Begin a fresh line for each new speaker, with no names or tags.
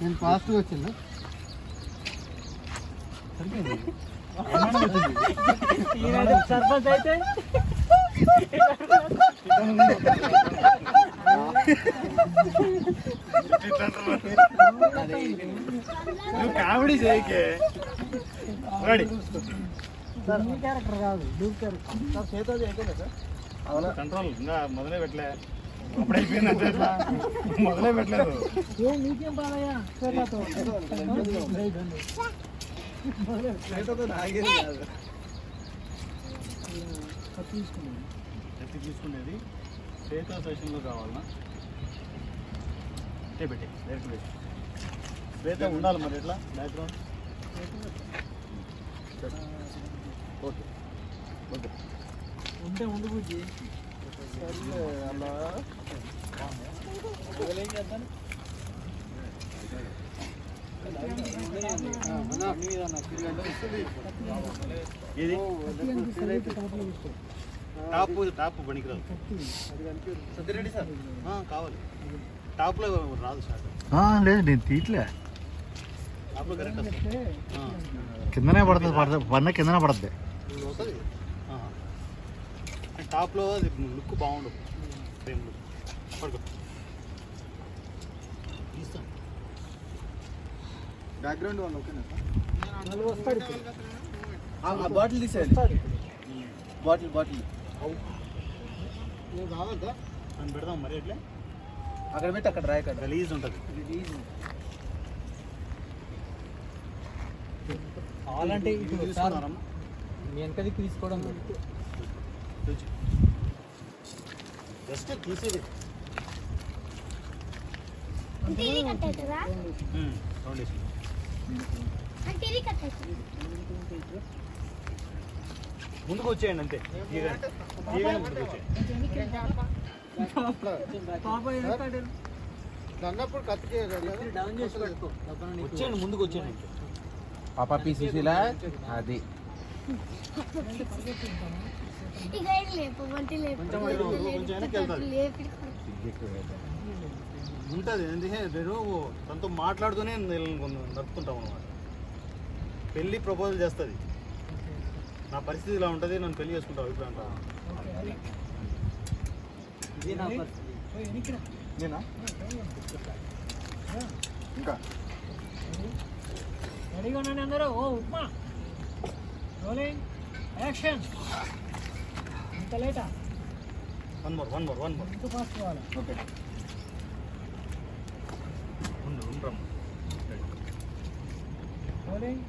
నేను ఫాస్ట్గా వచ్చిందా.
సర్పంచ్ అయితే
నువ్వు కామెడీ చేయకే. రెడీ.
సార్ మీ క్యారెక్టర్ కాదు డూప్ క్యారెక్టర్ సార్ చేతో సార్.
అవునా? కంట్రోల్. ఇంకా మొదలే పెట్టలే. అప్పుడు అయిపోయింది అంతే మొదలే పెట్టలేదు.
ఏ నీకేం బాధయ్యా చేతులతో తీసుకున్నాను.
ఎత్తి తీసుకునేది చేతో సెషన్లో కావాలనా? ఏ పెట్టి డైరెక్ట్ పెట్టి. శ్వేత ఉండాలి మరి ఎట్లా బ్యాక్గ్రౌండ్ ఓకే ఓకే
ఉంటే ఉండి బుజ్జి ఏం చేద్దాం
ఇది టాప్ టాప్ పనికిరాదు
సత్యరెడ్డి సార్
ఆ, కావాలి టాప్లో రాదు షార్ట్
లేదు నేను తీయట్లే కిందనే పడుతుంది పడుతుంది. పడిన కిందనే పడుతుంది.
టాప్లో అది లుక్ బాగుండదు
బ్యాక్గ్రౌండ్ వాళ్ళు ఓకేనా బాటిల్ తీసేయాలి. బాటిల్ బాటిల్
నువ్వు కావద్దా?
అని పెడదాం మరి ఎట్లా
అక్కడ పెట్టి అక్కడ రాయి అక్కడ
గలీజ్ ఉంటుంది.
కావాలంటే ఇప్పుడు సార్ మీ వెనకదికి తీసుకోవడం
జస్ట్ తీసేది. ముందుకు వచ్చేయండి అంతే. ముందుకు వచ్చేయండి.
అన్నప్పుడు
వచ్చేయండి ముందుకు వచ్చేయండి.
పాప పి సుశీల అది
ఉంటుంది ఎందుకంటే నేను తనతో మాట్లాడుతూనే నడుపుతుంటాం అనమాట పెళ్ళి ప్రపోజల్ చేస్తుంది. నా పరిస్థితి ఇలా ఉంటుంది నన్ను పెళ్ళి చేసుకుంటావు ఇప్పుడు
పరిస్థితి
నేనా? ఇంకా?
రెడీగా ఉండండి అందరూ ఓ ఉప్మా. రోలింగ్ యాక్షన్ ఇంత లేటా?
One more one more one more
ఇంత ఫాస్ట్ కావాలి?
ఓకే
ఉండు ఉండమ్మా
రోలింగ్